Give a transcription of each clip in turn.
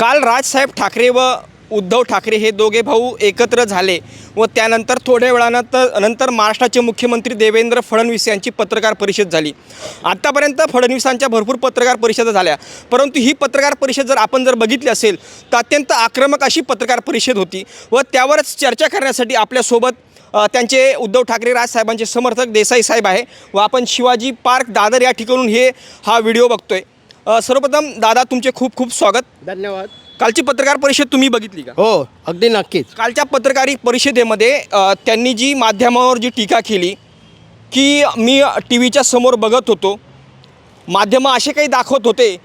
काल राजसाहेब ठाकरे व उद्धव ठाकरे हे दोघे भाऊ एकत्र झाले व त्यानंतर थोड्या वेळानं तर नंतर महाराष्ट्राचे मुख्यमंत्री देवेंद्र फडणवीस यांची पत्रकार परिषद झाली. आत्तापर्यंत फडणवीसांच्या भरपूर पत्रकार परिषदा झाल्या. परंतु ही पत्रकार परिषद जर आपण जर बघितली असेल तर अत्यंत आक्रमक अशी पत्रकार परिषद होती व त्यावरच चर्चा करण्यासाठी आपल्यासोबत त्यांचे उद्धव ठाकरे राजसाहेबांचे समर्थक देसाई साहेब आहे व आपण शिवाजी पार्क दादर या ठिकाणून हे हा व्हिडिओ बघतोय. अ, सर्वप्रथम दादा तुमचे खूप खूप स्वागत. धन्यवाद. कालची पत्रकार परिषद तुम्ही बघितली का? हो अगदी नक्कीच. कालच्या पत्रकारी परिषदेमध्ये अ, त्यांनी जी माध्यमावर जी टीका केली की मी टी व्हीच्या समोर बघत होतो. माध्यमं असे काही दाखवत होते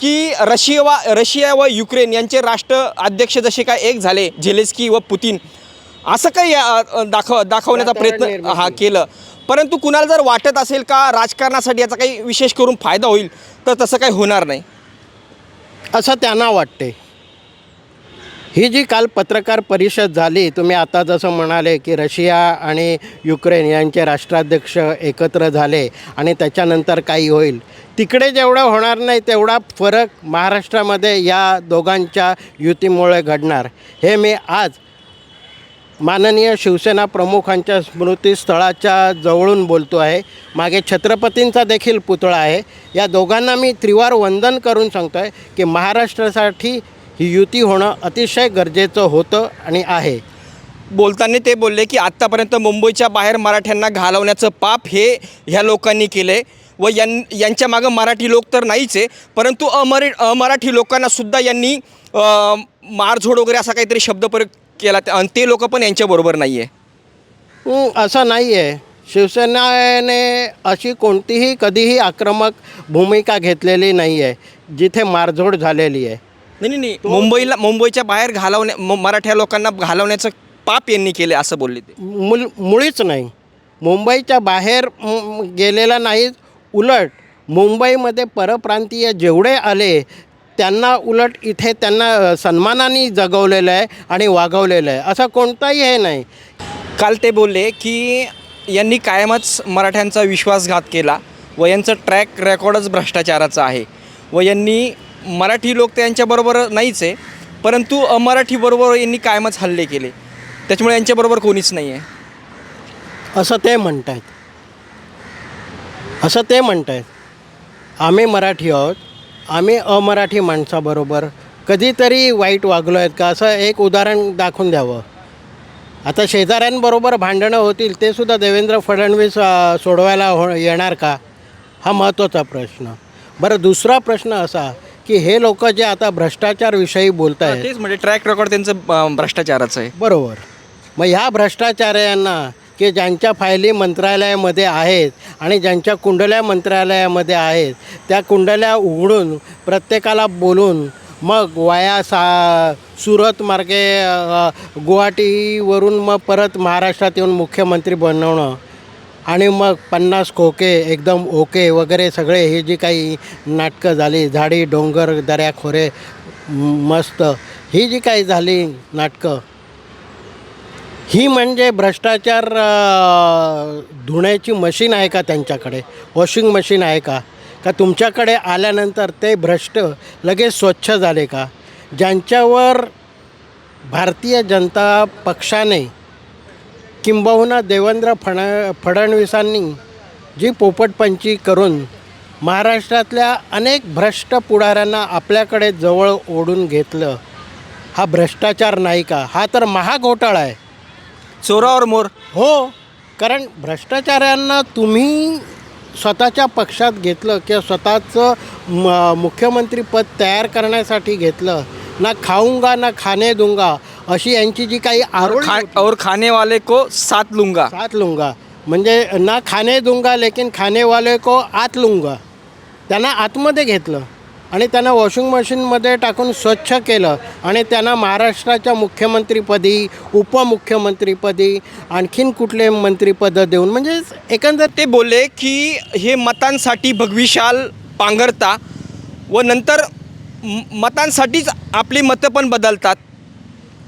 की रशिया वा रशिया व युक्रेन यांचे राष्ट्र अध्यक्ष जसे काय एक झाले झेलेस्की व पुतीन असं काही अ, अ, दाखव दाखवण्याचा वातावरण प्रयत्न निर्मिती. हा केलं. परंतु कुणाला जर वाटत असेल का राजकारणासाठी याचा काही विशेष करून फायदा होईल तर तसं काही होणार नाही. असं त्यांना वाटते ही जी काल पत्रकार परिषद झाली तुम्ही आता जसं म्हणाले की रशिया आणि युक्रेन यांचे राष्ट्राध्यक्ष एकत्र झाले आणि त्याच्यानंतर काही होईल. तिकडे जेवढं होणार नाही तेवढा फरक महाराष्ट्रामध्ये या दोघांच्या युतीमुळे घडणार. हे मी आज माननीय शिवसेना प्रमुखांच्या स्मृतीस्थळाच्या जवळून बोलतो आहे. मागे छत्रपतींचा देखील पुतळा आहे. या दोघांना मी त्रिवार वंदन करून सांगतो आहे की महाराष्ट्रासाठी ही युती होणं अतिशय गरजेचं होतं आणि आहे. बोलताना ते बोलले की आत्तापर्यंत मुंबईच्या बाहेर मराठ्यांना घालवण्याचं पाप हे ह्या लोकांनी केलं आहे व यां यांच्या मागं मराठी लोक तर नाहीच आहे परंतु अमरी अमराठी लोकांनासुद्धा यांनी मारझोड वगैरे असा काहीतरी शब्द प्रयोग केला आणि ते लोक पण यांच्याबरोबर नाही आहे असं नाही आहे शिवसेनेने अशी कोणतीही कधीही आक्रमक भूमिका घेतलेली नाही आहे जिथे मारझोड झालेली आहे. नाही नाही नाही. मुंबईला मुंबईच्या बाहेर घालवण्या म- मराठ्या लोकांना घालवण्याचं पाप यांनी केलं असं बोलले ते. मुल मुळीच नाही. मुंबईच्या बाहेर म, गेलेला नाही. उलट मुंबईमध्ये परप्रांतीय जेवढे आले त्यांना उलट इथे त्यांना सन्मानाने जगवलेलं आहे आणि वागवलेलं आहे. असं कोणताही हे नाही. काल ते बोलले की यांनी कायमच मराठ्यांचा विश्वासघात केला व यांचं ट्रॅक रेकॉर्डच भ्रष्टाचाराचं आहे. व यांनी मराठी लोक तर यांच्याबरोबर नाहीच आहे परंतु अमराठीबरोबर यांनी कायमच हल्ले केले. त्याच्यामुळे यांच्याबरोबर कोणीच नाही आहे. असं ते म्हणत आहेत असं ते म्हणत आहेत आम्ही मराठी आहोत. आम्ही अमराठी माणसाबरोबर कधीतरी वाईट वागलो आहेत का असं एक उदाहरण दाखवून द्यावं. आता शेजाऱ्यांबरोबर भांडणं होतील ते सुद्धा देवेंद्र फडणवीस सोडवायला हो येणार का? हा महत्त्वाचा प्रश्न. बरं दुसरा प्रश्न असा की हे लोक जे आता भ्रष्टाचारविषयी बोलत आहेत म्हणजे ट्रॅक रेकॉर्ड त्यांचं भ्रष्टाचाराचं आहे. बरोबर. मग ह्या भ्रष्टाचार्यांना की ज्यांच्या फायली मंत्रालयामध्ये आहेत आणि ज्यांच्या कुंडल्या मंत्रालयामध्ये आहेत त्या कुंडल्या उघडून प्रत्येकाला बोलून मग वाया सा सुरत मार्गे गुवाहाटीवरून मग परत महाराष्ट्रात येऊन मुख्यमंत्री बनवणं आणि मग पन्नास खोके एकदम ओके वगैरे सगळे हे जी काही नाटकं झाली झाडी डोंगर दऱ्या खोरे मस्त ही जी काही झाली नाटकं ही म्हणजे भ्रष्टाचार धुण्याची मशीन आहे का त्यांच्याकडे? वॉशिंग मशीन आहे का? का तुमच्याकडे आल्यानंतर ते भ्रष्ट लगेच स्वच्छ झाले का? ज्यांच्यावर भारतीय जनता पक्षाने किंबहुना देवेंद्र फड फडणवीसांनी जी पोपटपंची करून महाराष्ट्रातल्या अनेक भ्रष्ट पुढाऱ्यांना आपल्याकडे जवळ ओढून घेतलं हा भ्रष्टाचार नाही का? हा तर महाघोटाळा आहे. चोरावर मोर. हो कारण भ्रष्टाचारांना तुम्ही स्वतःच्या पक्षात घेतलं किंवा स्वतःचं म मुख्यमंत्रीपद तयार करण्यासाठी घेतलं ना खाऊंगा ना खाणे दूंगा अशी यांची जी काही और, आरोळ खा और खाने वाले को साथ लूंगा. साथ लूंगा. म्हणजे ना खाणे दूंगा लेकिन खाने वाले को आत लूंगा. त्यांना आतमध्ये घेतलं. आणि त्यांना वॉशिंग मशीनमध्ये टाकून स्वच्छ केलं. आणि त्यांना महाराष्ट्राच्या मुख्यमंत्रीपदी उपमुख्यमंत्रीपदी आणखीन कुठले मंत्रीपदं देऊन म्हणजे एकंदर ते बोलले की हे मतांसाठी भगविशाल पांघरता व नंतर मतांसाठीच आपली मतं पण बदलतात.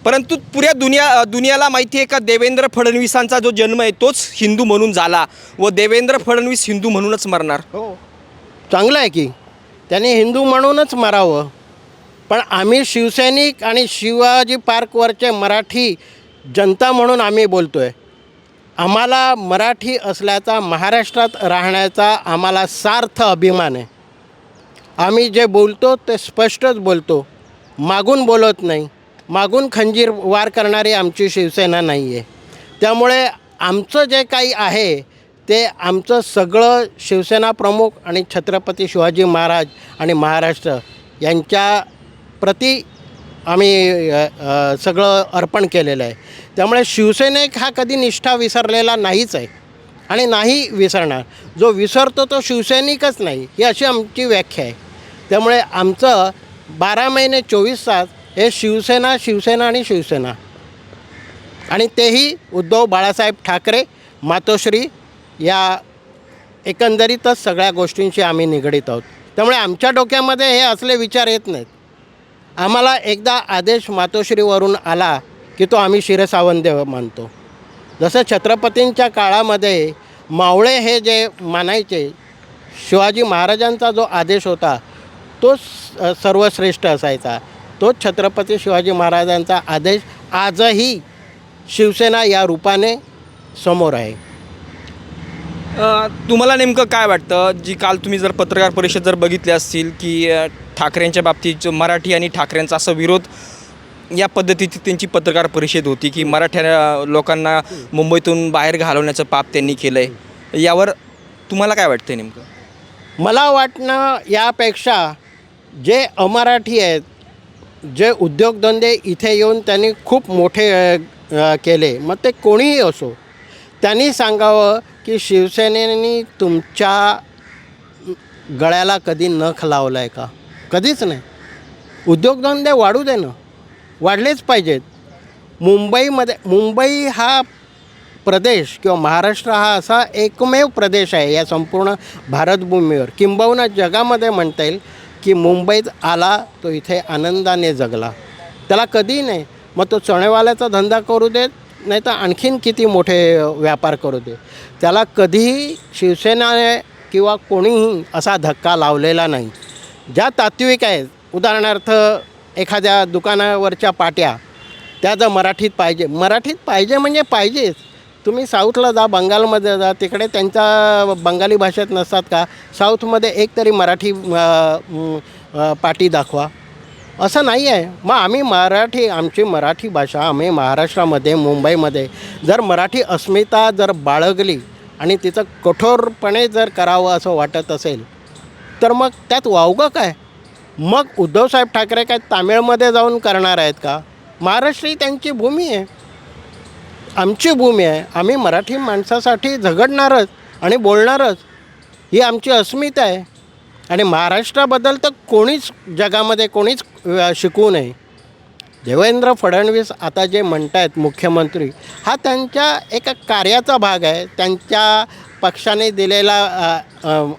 परंतु पुऱ्या दुनिया दुनियाला माहिती आहे का देवेंद्र फडणवीसांचा जो जन्म आहे तोच हिंदू म्हणून झाला व देवेंद्र फडणवीस हिंदू म्हणूनच मरणार. हो. चांगलं आहे की. त्याने हिंदू म्हणूनच मारावं. पण आम्ही शिवसैनिक आणि शिवाजी पार्कवरचे मराठी जनता म्हणून आम्ही बोलतो आहे आम्हाला मराठी असल्याचा महाराष्ट्रात राहण्याचा आम्हाला सार्थ अभिमान आहे. आम्ही जे बोलतो ते स्पष्टच बोलतो. मागून बोलत नाही. मागून खंजीर वार करणारी आमची शिवसेना नाही आहे त्यामुळे आमचं जे काही आहे ते आमचं सगळं शिवसेना प्रमुख आणि छत्रपती शिवाजी महाराज आणि महाराष्ट्र यांच्या प्रति आम्ही सगळं अर्पण केलेलं आहे. त्यामुळे शिवसैनिक हा कधी निष्ठा विसरलेला नाहीच आहे. आणि नाही विसरणार. जो विसरतो तो शिवसैनिकच नाही ही अशी आमची व्याख्या आहे. त्यामुळे आमचं बारा महिने चोवीस तास हे शिवसेना शिवसेना आणि शिवसेना. आणि तेही उद्धव बाळासाहेब ठाकरे मातोश्री या एकंदरीतच सगळ्या गोष्टींशी आम्ही निगडीत आहोत. त्यामुळे आमच्या डोक्यामध्ये हे असले विचार येत नाहीत. आम्हाला एकदा आदेश मातोश्रीवरून आला की तो आम्ही शिरसावंदेव मानतो. जसं छत्रपतींच्या काळामध्ये मावळे हे जे मानायचे शिवाजी महाराजांचा जो आदेश होता तो स- सर्वश्रेष्ठ असायचा. तोच छत्रपती शिवाजी महाराजांचा आदेश आजही शिवसेना या रूपाने समोर आहे. तुम्हाला नेमकं काय वाटतं? जी काल तुम्ही जर पत्रकार परिषद जर बघितली असतील की ठाकरेंच्या बाबतीत जो मराठी आणि ठाकरेंचा असा विरोध या पद्धतीची त्यांची पत्रकार परिषद होती की मराठ्या लोकांना मुंबईतून बाहेर घालवण्याचं पाप त्यांनी केलं आहे यावर तुम्हाला काय वाटतं नेमकं? मला वाटणं यापेक्षा जे अमराठी आहेत जे उद्योगधंदे इथे येऊन त्यांनी खूप मोठे केले. मग ते कोणीही असो त्यांनी सांगावं की शिवसेनेने तुमच्या गळ्याला कधी नख लावला आहे का? कधीच नाही. उद्योगधंदे वाढू दे ना. वाढलेच पाहिजेत. मुंबईमध्ये मुंबई हा प्रदेश किंवा महाराष्ट्र हा असा एकमेव प्रदेश आहे या संपूर्ण भारतभूमीवर. किंबहुना जगामध्ये म्हणता येईल की मुंबईत आला तो इथे आनंदाने जगला. त्याला कधी नाही. मग तो चणेवाल्याचा धंदा करू देत नाही तर आणखीन किती मोठे व्यापार करू दे. त्याला कधीही शिवसेनाने किंवा कोणीही असा धक्का लावलेला नाही. ज्या तात्विक आहेत उदाहरणार्थ एखाद्या दुकानावरच्या पाट्या त्या जर मराठीत पाहिजे मराठीत पाहिजे म्हणजे पाहिजेच. तुम्ही साऊथला जा बंगालमध्ये जा तिकडे त्यांच्या बंगाली भाषेत नसतात का? साऊथमध्ये एक तरी मराठी पाटी दाखवा. असं नाही आहे. मग आम्ही मराठी आमची मराठी भाषा आम्ही महाराष्ट्रामध्ये मुंबईमध्ये जर मराठी अस्मिता जर बाळगली आणि तिचं कठोरपणे जर करावं असं वाटत असेल तर मग त्यात वावगं काय? मग उद्धवसाहेब ठाकरे काय तामिळमध्ये जाऊन करणार आहेत का? महाराष्ट्र ही त्यांची भूमी आहे. आमची भूमी आहे. आम्ही मराठी माणसासाठी झगडणारच आणि बोलणारच. ही आमची अस्मिता आहे. आणि महाराष्ट्राबद्दल तर कोणीच जगामध्ये कोणीच शिकवू शिकू नये. देवेंद्र फडणवीस आता जे म्हणत आहेत मुख्यमंत्री हा त्यांच्या एका कार्याचा भाग आहे. त्यांच्या पक्षाने दिलेला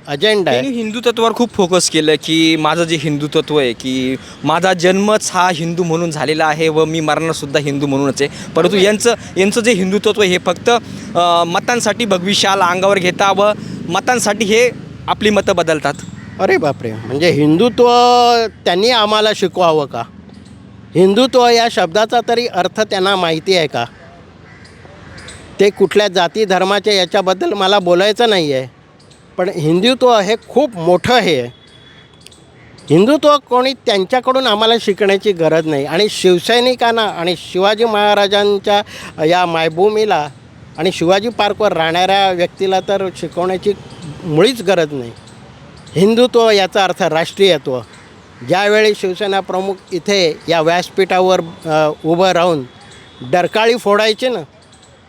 अजेंडा आहे. हिंदुत्वावर खूप फोकस केलं की माझं जे हिंदुत्व आहे की माझा जन्मच हा हिंदू म्हणून झालेला आहे व मी मरणसुद्धा हिंदू म्हणूनच आहे. परंतु यांचं यांचं जे हिंदुत्व हे फक्त मतांसाठी भगवी शाल अंगावर घेता व मतांसाठी हे आपली मतं बदलतात. अरे बापरे. म्हणजे हिंदुत्व त्यांनी आम्हाला शिकवावं का? हिंदुत्व या शब्दाचा तरी अर्थ त्यांना माहिती आहे का? ते कुठल्या जाती धर्माचे याच्याबद्दल मला बोलायचं नाही आहे पण हिंदुत्व हे खूप मोठं हे आहे. हिंदुत्व कोणी त्यांच्याकडून आम्हाला शिकण्याची गरज नाही. आणि शिवसैनिकांना आणि शिवाजी महाराजांच्या या मायभूमीला आणि शिवाजी पार्कवर राहणाऱ्या व्यक्तीला तर शिकवण्याची मुळीच गरज नाही. हिंदुत्व याचा अर्थ राष्ट्रीयत्व. ज्यावेळी शिवसेना प्रमुख इथे या व्यासपीठावर उभं राहून डरकाळी फोडायची ना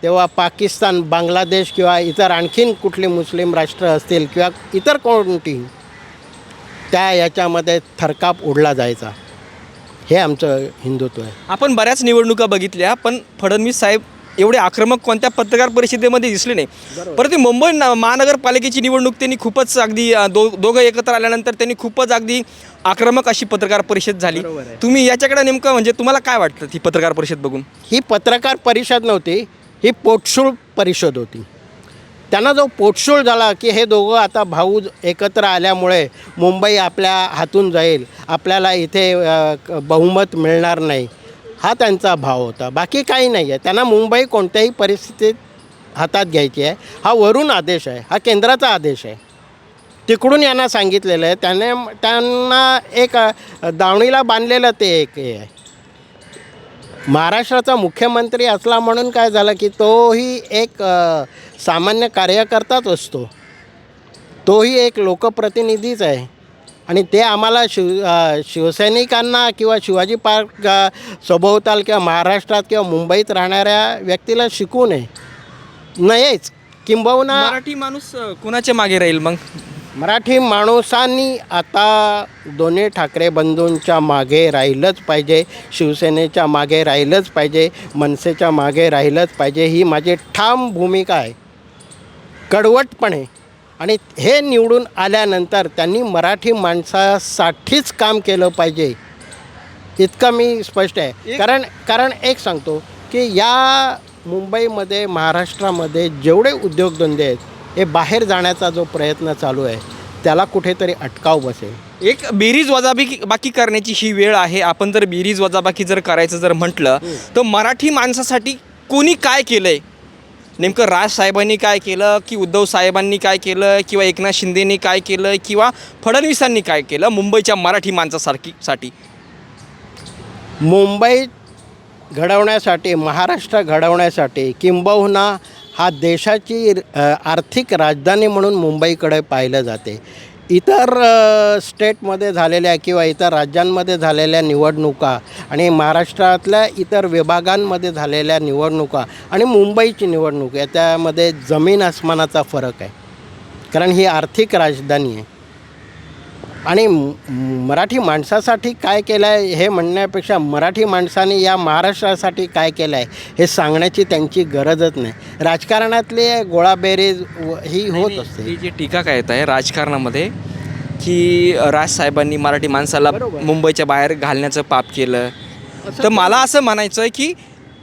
तेव्हा पाकिस्तान बांगलादेश किंवा इतर आणखीन कुठली मुस्लिम राष्ट्र असतील किंवा इतर कोणती त्या याच्यामध्ये थरकाप उडला जायचा. हे आमचं हिंदुत्व आहे. आपण बऱ्याच निवडणुका बघितल्या पण फडणवीस साहेब एवढे आक्रमक कोणत्या पत्रकार परिषदेमध्ये दिसले नाही. परंतु मुंबई महानगरपालिकेची निवडणूक त्यांनी खूपच अगदी दो दोघं एकत्र आल्यानंतर त्यांनी खूपच अगदी आक्रमक अशी पत्रकार परिषद झाली. तुम्ही याच्याकडे नेमकं म्हणजे तुम्हाला काय वाटतं ती पत्रकार परिषद बघून? ही पत्रकार परिषद नव्हती ही पोटशूळ परिषद होती. त्यांना जो पोटशूळ झाला की हे दोघं आता भाऊ एकत्र आल्यामुळे मुंबई आपल्या हातून जाईल आपल्याला इथे बहुमत मिळणार नाही. हा त्यांचा भाव होता. बाकी काही नाही आहे. त्यांना मुंबई कोणत्याही परिस्थितीत हातात घ्यायची आहे. हा वरून आदेश आहे. हा केंद्राचा आदेश आहे. तिकडून यांना सांगितलेलं आहे. त्याने त्यांना एक दावणीला बांधलेलं ते एक हे आहे. महाराष्ट्राचा मुख्यमंत्री असला म्हणून काय झालं की तोही एक सामान्य कार्यकर्ताच असतो. तोही एक लोकप्रतिनिधीच आहे. आणि ते आम्हाला शिव शिवसैनिकांना किंवा शिवाजी पार्क सभोवताल किंवा महाराष्ट्रात किंवा मुंबईत राहणाऱ्या व्यक्तीला शिकू नये. नाहीच किंबहुना मराठी माणूस कुणाच्या मागे राहील मग? मराठी माणसांनी आता दोन्ही ठाकरे बंधूंच्या मागे राहिलंच पाहिजे शिवसेनेच्या मागे राहिलंच पाहिजे मनसेच्या मागे राहिलंच पाहिजे ही माझी ठाम भूमिका आहे. कडवटपणे. आणि हे निवडून आल्यानंतर त्यांनी मराठी माणसासाठीच काम केलं पाहिजे. इतकं मी स्पष्ट आहे. कारण कारण एक सांगतो की या मुंबईमध्ये महाराष्ट्रामध्ये जेवढे उद्योगधंदे आहेत हे बाहेर जाण्याचा जो प्रयत्न चालू आहे त्याला कुठेतरी अटकाव बसेल. एक बेरीज वजाबाकी बाकी करण्याची ही वेळ आहे. आपण जर बेरीज वजाबाकी जर करायचं जर म्हटलं तर मराठी माणसासाठी कोणी काय केलंय? नेमकं राज साहेबांनी काय केलं की उद्धव साहेबांनी काय केलं किंवा एकनाथ शिंदेनी काय केलं किंवा फडणवीसांनी काय केलं मुंबईच्या मराठी माणसासारखी साठी मुंबई घडवण्यासाठी महाराष्ट्र घडवण्यासाठी किंबहुना हा देशाची आर्थिक राजधानी म्हणून मुंबईकडे पाहिलं जाते. इतर स्टेटमध्ये झालेल्या किंवा इतर राज्यांमध्ये झालेल्या निवडणुका आणि महाराष्ट्रातल्या इतर विभागांमध्ये झालेल्या निवडणुका आणि मुंबईची निवडणूक याच्यामध्ये जमीन आसमानाचा फरक आहे. कारण ही आर्थिक राजधानी आहे. आणि मराठी माणसासाठी काय केलं आहे हे म्हणण्यापेक्षा मराठी माणसाने या महाराष्ट्रासाठी काय केलं आहे हे सांगण्याची त्यांची गरजच नाही. राजकारणातले गोळाबेरीज ही होत असते. ही जी टीका काय येत आहे राजकारणामध्ये की राज साहेबांनी मराठी माणसाला. मुंबईच्या बाहेर घालण्याचं पाप केलं. तर मला असं म्हणायचं आहे की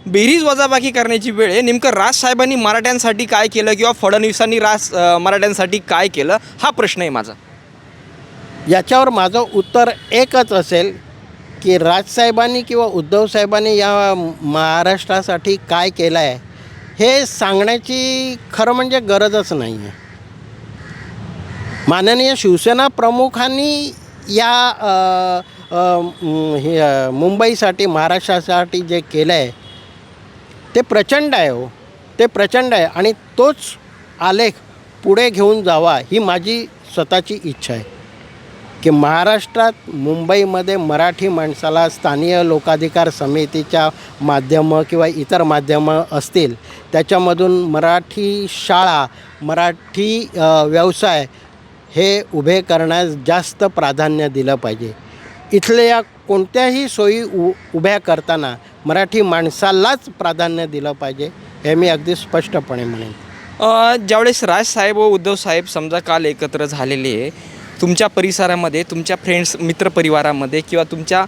बेरीज वजाबाकी करण्याची वेळ आहे. नेमकं राज साहेबांनी मराठ्यांसाठी काय केलं किंवा फडणवीसांनी राज मराठ्यांसाठी काय केलं? हा प्रश्न आहे माझा. याच्यावर माझं उत्तर एकच असेल की राजसाहेबांनी किंवा उद्धवसाहेबांनी या महाराष्ट्रासाठी काय केलं आहे हे सांगण्याची खरं म्हणजे गरजच नाही आहे माननीय शिवसेना प्रमुखांनी या हे मुंबईसाठी महाराष्ट्रासाठी जे केलं आहे ते प्रचंड आहे हो. ते प्रचंड आहे आणि तोच आलेख पुढे घेऊन जावा ही माझी स्वतःची इच्छा आहे. की महाराष्ट्रात मुंबईमध्ये मराठी माणसाला स्थानीय लोकाधिकार समितीच्या माध्यमं किंवा इतर माध्यमं असतील त्याच्यामधून मराठी शाळा मराठी व्यवसाय हे उभे करण्यास जास्त प्राधान्य दिलं पाहिजे. इथल्या कोणत्याही सोयी उ उभ्या करताना मराठी माणसालाच प्राधान्य दिलं पाहिजे हे मी अगदी स्पष्टपणे म्हणेन. ज्यावेळेस राज साहेब व उद्धव साहेब समजा काल एकत्र झालेले आहे तुमच्या परिसरामध्ये तुमच्या फ्रेंड्स मित्रपरिवारामध्ये किंवा तुमच्या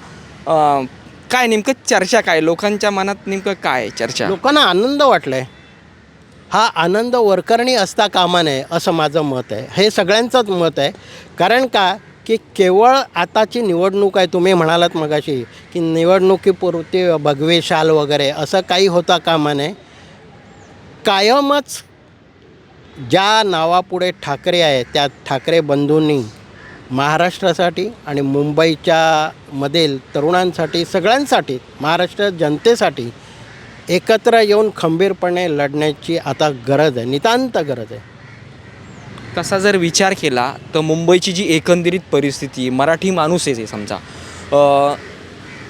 काय नेमकं चर्चा काय? लोकांच्या मनात नेमकं काय आहे चर्चा? लोकांना आनंद वाटला आहे हा आनंद वरकरणी असता कामा नये असं माझं मत आहे. हे सगळ्यांचंच मत आहे. कारण का? की केवळ आताची निवडणूक आहे तुम्ही म्हणालात मगाशी की निवडणुकीपुरती भगवे शाल वगैरे असं काही होता कामा नये. कायमच ज्या नावापुढे ठाकरे आहे त्या ठाकरे बंधूंनी महाराष्ट्रासाठी आणि मुंबईच्या मधील तरुणांसाठी सगळ्यांसाठी महाराष्ट्र जनतेसाठी एकत्र येऊन खंबीरपणे लढण्याची आता गरज आहे नितांत गरज आहे. तसा जर विचार केला तर मुंबईची जी एकंदरीत परिस्थिती मराठी माणूस आहे समजा. अ,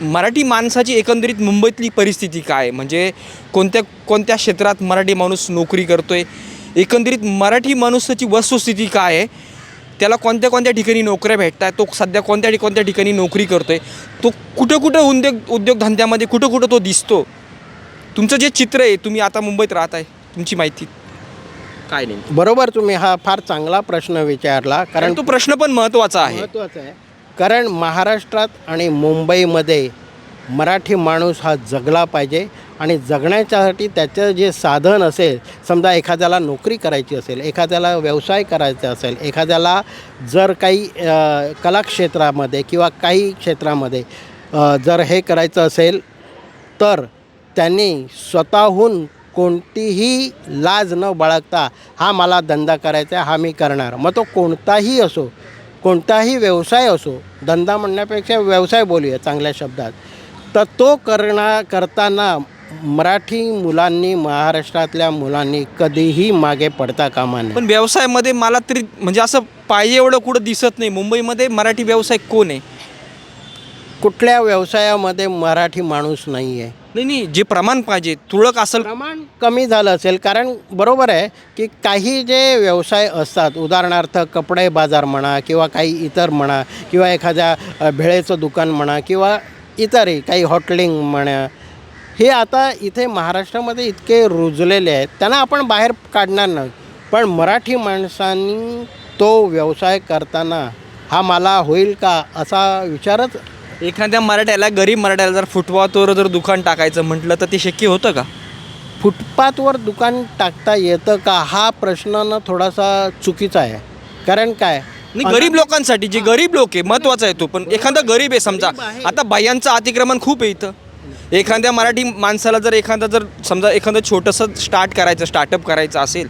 मराठी माणसाची एकंदरीत मुंबईतली परिस्थिती काय? म्हणजे कोणत्या कोणत्या क्षेत्रात मराठी माणूस नोकरी करतो आहे एकंदरीत मराठी माणूसाची वस्तुस्थिती काय आहे? त्याला कोणत्या कोणत्या ठिकाणी नोकऱ्या भेटत आहेत तो सध्या कोणत्या ठिक- कोणत्या ठिकाणी नोकरी करतोय तो कुठं कुठं उद्योग उद्योगधंद्यामध्ये कुठं कुठं तो दिसतो. तुमचं जे चित्र आहे तुम्ही आता मुंबईत राहत आहे तुमची माहिती. काय नाही. बरोबर तुम्ही हा फार चांगला प्रश्न विचारला कारण कारण तो प्रश्न पण महत्त्वाचा आहे. महत्त्वाचं आहे. कारण महाराष्ट्रात आणि मुंबईमध्ये मराठी माणूस हा जगला पाहिजे आणि जगण्याच्यासाठी त्याचं जे साधन असेल समजा एखाद्याला नोकरी करायची असेल एखाद्याला व्यवसाय करायचा असेल एखाद्याला जर काही कलाक्षेत्रामध्ये किंवा काही क्षेत्रामध्ये जर हे करायचं असेल तर त्यांनी स्वतःहून कोणतीही लाज न बाळगता हा मला धंदा करायचा आहे हा मी करणार. मग तो कोणताही असो कोणताही व्यवसाय असो धंदा म्हणण्यापेक्षा व्यवसाय बोलूया चांगल्या शब्दात तर तो करणा करताना मराठी मुलांनी महाराष्ट्रातल्या मुलांनी कधीही मागे पडता कामा नये. पण व्यवसायामध्ये मला तरी म्हणजे असं पाहिजे एवढं कुठं दिसत नाही. मुंबईमध्ये मराठी व्यवसाय कोण आहे? कुठल्या व्यवसायामध्ये मराठी माणूस नाही आहे नाही नाही जे प्रमाण पाहिजे तुळक असेल प्रमाण कमी झालं असेल कारण बरोबर आहे की काही जे व्यवसाय असतात उदाहरणार्थ कपडे बाजार म्हणा किंवा काही इतर म्हणा किंवा एखाद्या भेळेचं दुकान म्हणा किंवा इतरही काही हॉटेलिंग म्हणा हे आता इथे महाराष्ट्रामध्ये इतके रुजलेले आहेत त्यांना आपण बाहेर काढणार नाही. पण मराठी माणसांनी तो व्यवसाय करताना हा मला होईल का असा विचारच एखाद्या मराठ्याला गरीब मराठ्याला जर फुटपाथवर जर दुकान टाकायचं म्हटलं तर ते शक्य होतं का? फुटपाथवर दुकान टाकता येतं का? हा प्रश्न ना थोडासा चुकीचा आहे. कारण काय? नाही गरीब लोकांसाठी जे गरीब लोक आहे महत्त्वाचा आहे तो. पण एखादा गरीब आहे समजा. आता बाह्यांचं अतिक्रमण खूप आहे इथं. एखाद्या मराठी माणसाला जर एखादा जर समजा एखादं छोटंसं स्टार्ट करायचं स्टार्टअप करायचं असेल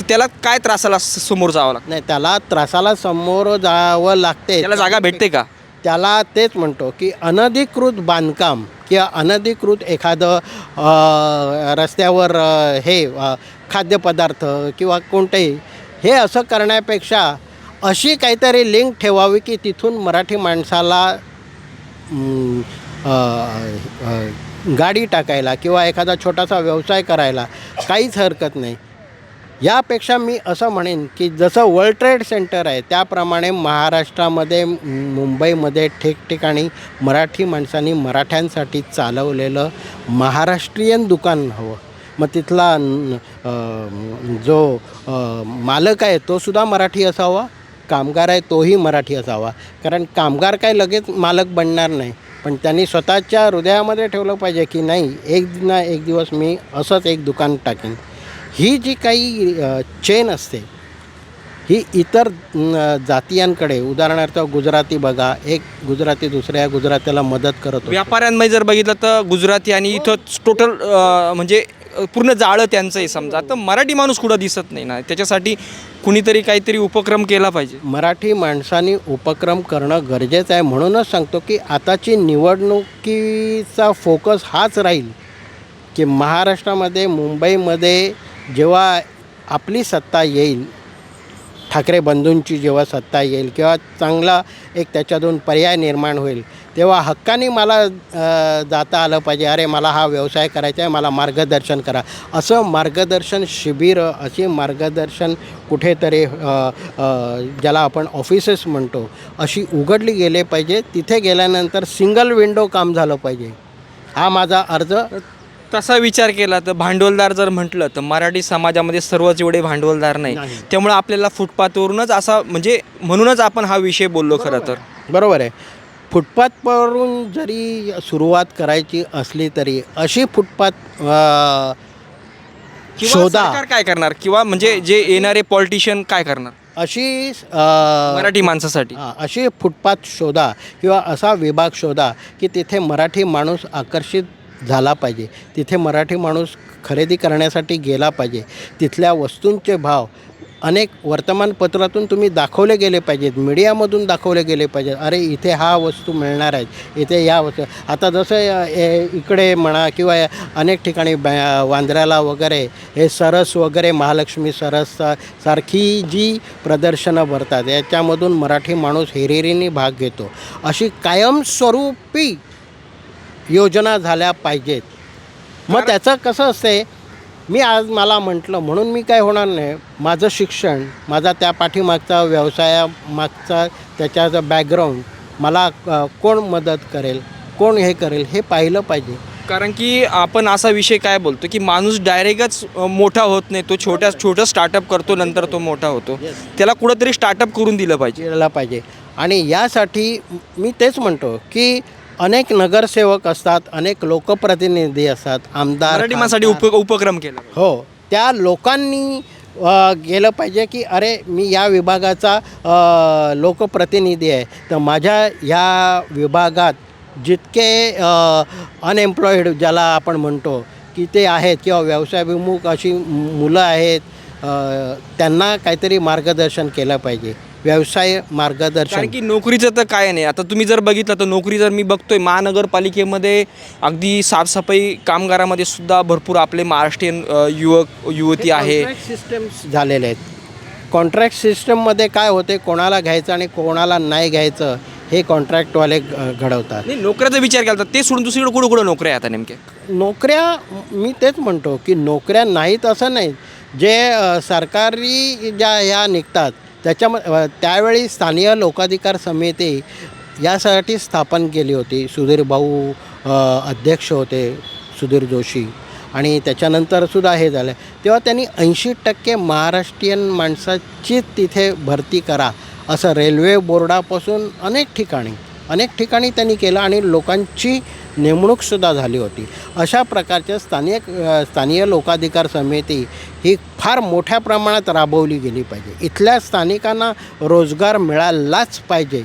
तर त्याला काय त्रासाला स- समोर जावं लागतं? नाही त्याला त्रासाला समोर जावं लागते. त्याला जागा भेटते का? त्याला तेच म्हणतो की अनधिकृत बांधकाम किंवा अनधिकृत एखादं अ, रस्त्यावर अ, हे अ, खाद्यपदार्थ किंवा कोणतेही हे असं करण्यापेक्षा अशी काहीतरी लिंक ठेवावी की तिथून मराठी माणसाला गाडी टाकायला किंवा एखादा छोटासा व्यवसाय करायला काहीच हरकत नाही. यापेक्षा मी असं म्हणेन की जसं वर्ल्ड ट्रेड सेंटर आहे त्याप्रमाणे महाराष्ट्रामध्ये मुंबईमध्ये ठिकठिकाणी मराठी माणसांनी मराठ्यांसाठी चालवलेलं महाराष्ट्रीयन दुकान हवं. मग तिथला जो मालक आहे तो सुद्धा मराठी असावा कामगार आहे तोही मराठी असावा. कारण कामगार काय लगेच मालक बनणार नाही. पण त्यांनी स्वतःच्या हृदयामध्ये ठेवलं पाहिजे की नाही एक ना एक दिवस मी असंच एक दुकान टाकेन. ही जी काही चेन असते ही इतर जातीयांकडे उदाहरणार्थ गुजराती बघा एक गुजराती दुसऱ्या गुजरातीला मदत करत होते. व्यापाऱ्यांमध्ये जर बघितलं तर गुजराती आणि इथं टोटल म्हणजे पूर्ण जाळं त्यांचं आहे समजा. तर मराठी माणूस कुठं दिसत नाही ना? त्याच्यासाठी कुणीतरी काहीतरी उपक्रम केला पाहिजे. मराठी माणसांनी उपक्रम करणं गरजेचं आहे म्हणूनच सांगतो की आताची निवडणुकीचा फोकस हाच राहील की महाराष्ट्रामध्ये मुंबईमध्ये जेव्हा आपली सत्ता येईल ठाकरे बंधूंची जेव्हा सत्ता येईल किंवा चांगला एक त्याच्यातून पर्याय निर्माण होईल तेव्हा हक्काने मला जाता आलं पाहिजे. अरे मला हा व्यवसाय करायचा आहे मला मार्गदर्शन करा. असं मार्गदर्शन शिबिरं अशी मार्गदर्शन कुठेतरी ज्याला आपण ऑफिसेस म्हणतो अशी उघडली गेले पाहिजे. तिथे गेल्यानंतर सिंगल विंडो काम झालं पाहिजे. हा माझा अर्ज. तसा विचार केला तर भांडवलदार जर म्हटलं तर मराठी समाजामध्ये सर्वच एवढे भांडवलदार नाही. त्यामुळे आपल्याला फुटपाथवरूनच असा म्हणजे म्हणूनच आपण हा विषय बोललो खरं तर. बरोबर आहे. फुटपाथवरून जरी सुरुवात करायची असली तरी अशी फुटपाथ अ, किंवा शोधा. सरकार काय करणार? किंवा म्हणजे जे येणारे पॉलिटिशियन काय करणार? अशी अ, मराठी माणसासाठी. हा, अशी फुटपाथ शोधा किंवा असा विभाग शोधा की तिथे मराठी माणूस आकर्षित झाला पाहिजे. तिथे मराठी माणूस खरेदी करण्यासाठी गेला पाहिजे. तिथल्या वस्तूंचे भाव अनेक वर्तमानपत्रातून तुम्ही दाखवले गेले पाहिजेत मीडियामधून दाखवले गेले पाहिजेत. अरे इथे हा वस्तू मिळणार आहेत इथे या वस्तू. आता जसं इकडे म्हणा किंवा अनेक ठिकाणी बॅ वांद्र्याला वगैरे हे सरस वगैरे महालक्ष्मी सरस सारखी जी प्रदर्शनं भरतात याच्यामधून मराठी माणूस हिरिरीने भाग घेतो. अशी कायमस्वरूपी योजना झाल्या पाहिजेत. मग त्याचं कसं असते मी आज मला म्हटलं म्हणून मी काय होणार नाही. माझं शिक्षण माझा त्या पाठीमागचा व्यवसायामागचा त्याच्याचं बॅकग्राऊंड मला कोण मदत करेल कोण हे करेल हे पाहिलं पाहिजे. कारण की आपण असा विषय काय बोलतो की माणूस डायरेक्टच मोठा होत नाही. तो छोट्या छोटं स्टार्टअप करतो नंतर तो मोठा होतो. त्याला कुठंतरी स्टार्टअप करून दिलं पाहिजे. केला पाहिजे. आणि यासाठी मी तेच म्हणतो की अनेक नगरसेवक असतात अनेक लोकप्रतिनिधी असतात आमदार मराठी माणसाठी उप उपक्रम केला हो त्या लोकांनी अ, गेलं पाहिजे की अरे मी या विभागाचा अ, लोकप्रतिनिधी आहे. तर माझ्या ह्या विभागात जितके अनएम्प्लॉईड ज्याला आपण म्हणतो की ते आहेत किंवा व्यवसायाभिमुख अशी मुलं आहेत अ, त्यांना काहीतरी मार्गदर्शन केलं पाहिजे. व्यवसाय मार्गदर्शन. कारण की नोकरीचं तर काय नाही. आता तुम्ही जर बघितलं तर नोकरी जर मी बघतोय महानगरपालिकेमध्ये अगदी साफसफाई कामगारामध्ये सुद्धा भरपूर आपले महाराष्ट्रीयन अ, युवक युवती आहे. सिस्टम्स झालेले आहेत. कॉन्ट्रॅक्ट सिस्टममध्ये काय होते कोणाला घ्यायचं आणि कोणाला नाही घ्यायचं हे कॉन्ट्रॅक्टवाले घडवतात. नाही नोकऱ्याचा विचार केला तर ते सोडून दुसरीकडे कुठं कुठं नोकऱ्या आता नेमके नोकऱ्या मी तेच म्हणतो की नोकऱ्या नाहीत असं नाही. जे अ, सरकारी ज्या ह्या निघतात त्याच्यामध्ये त्यावेळी स्थानीय लोकाधिकार समिती यासाठी स्थापन केली होती. सुधीर भाऊ अध्यक्ष होते सुधीर जोशी. आणि त्याच्यानंतर सुद्धा हे झालं. तेव्हा त्यांनी ऐंशी टक्के महाराष्ट्रीयन माणसाचीच तिथे भरती करा असं रेल्वे बोर्डापासून अनेक ठिकाणी अनेक ठिकाणी त्यांनी केलं आणि लोकांची नेमणूकसुद्धा झाली होती. अशा प्रकारच्या स्थानिक अ, स्थानीय लोकाधिकार समिती ही फार मोठ्या प्रमाणात राबवली गेली पाहिजे. इथल्या स्थानिकांना रोजगार मिळालाच पाहिजे.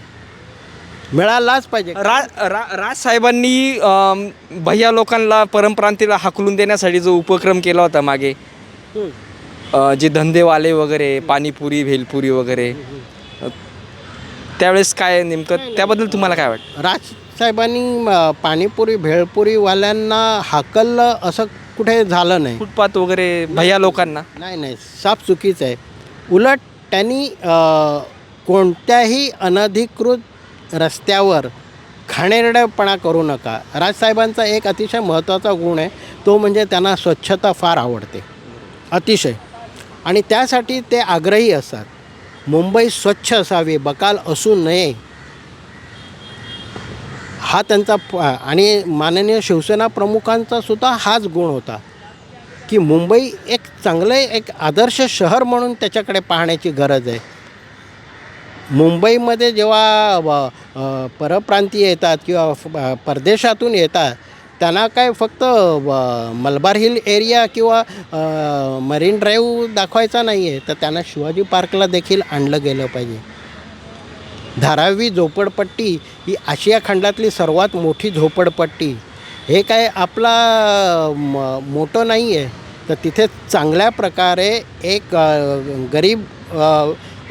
मिळालाच पाहिजे. रा रा राजसाहेबांनी भैया लोकांना परमप्रांतीला हाकलून देण्यासाठी जो उपक्रम केला होता मागे जे धंदेवाले वगैरे पाणीपुरी भेलपुरी वगैरे त्यावेळेस काय नेमकं त्याबद्दल तुम्हाला काय वाटतं? राजसाहेबांनी अ, पाणीपुरी भेळपुरीवाल्यांना हाकललं असं कुठे झालं नाही. फुटपाथ वगैरे भैया लोकांना? नाही नाही. साफ चुकीचं आहे. उलट त्यांनी कोणत्याही अनधिकृत रस्त्यावर घाणेरडेपणा करू नका. राजसाहेबांचा एक अतिशय महत्त्वाचा गुण आहे. तो म्हणजे त्यांना स्वच्छता फार आवडते. अतिशय. आणि त्यासाठी ते आग्रही असतात. मुंबई स्वच्छ असावी बकाल असू नये. हा त्यांचा प- आणि माननीय शिवसेना प्रमुखांचा सुद्धा हाच गुण होता की मुंबई एक चांगलं एक आदर्श शहर म्हणून त्याच्याकडे पाहण्याची गरज आहे. मुंबईमध्ये जेव्हा व- परप्रांतीय येतात किंवा परदेशातून येतात त्यांना काय फक्त मलबार हिल एरिया किंवा मरीन ड्राईव्ह दाखवायचा नाही आहे तर त्यांना शिवाजी पार्कला देखील आणलं गेलं पाहिजे. धारावी झोपडपट्टी ही आशिया खंडातली सर्वात मोठी झोपडपट्टी. हे काय आपला म मोठं नाही आहे तर तिथे चांगल्या प्रकारे एक गरीब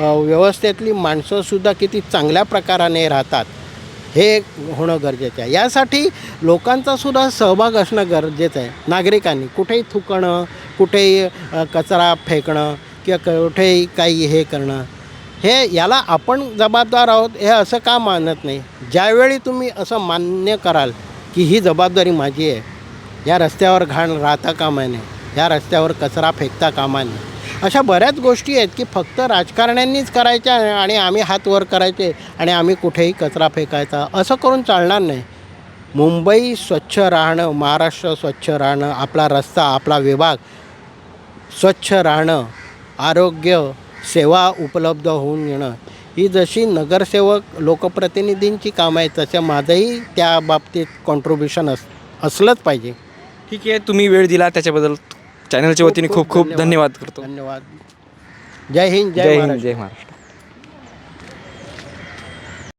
व्यवस्थेतली माणसंसुद्धा किती चांगल्या प्रकाराने राहतात. हे होणं गरजेचं आहे. यासाठी लोकांचासुद्धा सहभाग असणं गरजेचं आहे. नागरिकांनी कुठेही थुकणं कुठेही कचरा फेकणं किंवा कुठेही काही हे करणं हे याला आपण जबाबदार आहोत हे असं का मानत नाही? ज्यावेळी तुम्ही असं मान्य कराल की ही जबाबदारी माझी आहे या रस्त्यावर घाण राहता कामा नये या रस्त्यावर कचरा फेकता कामा नये. अशा बऱ्याच गोष्टी आहेत की फक्त राजकारण्यांनीच करायच्या आणि आम्ही हात वर करायचे आणि आम्ही कुठेही कचरा फेकायचा असं करून चालणार नाही. मुंबई स्वच्छ राहणं महाराष्ट्र स्वच्छ राहणं आपला रस्ता आपला विभाग स्वच्छ राहणं आरोग्य सेवा उपलब्ध होऊन येणं. ही जशी नगरसेवक लोकप्रतिनिधींची कामं आहेत तसं माझंही त्या बाबतीत कॉन्ट्रीब्युशन अस असलंच पाहिजे. ठीक आहे तुम्ही वेळ दिला त्याच्याबद्दल. चॅनलच्या वतीने खूप खूप धन्यवाद. करतो. धन्यवाद. जय हिंद जय हिंद जय महाराष्ट्र.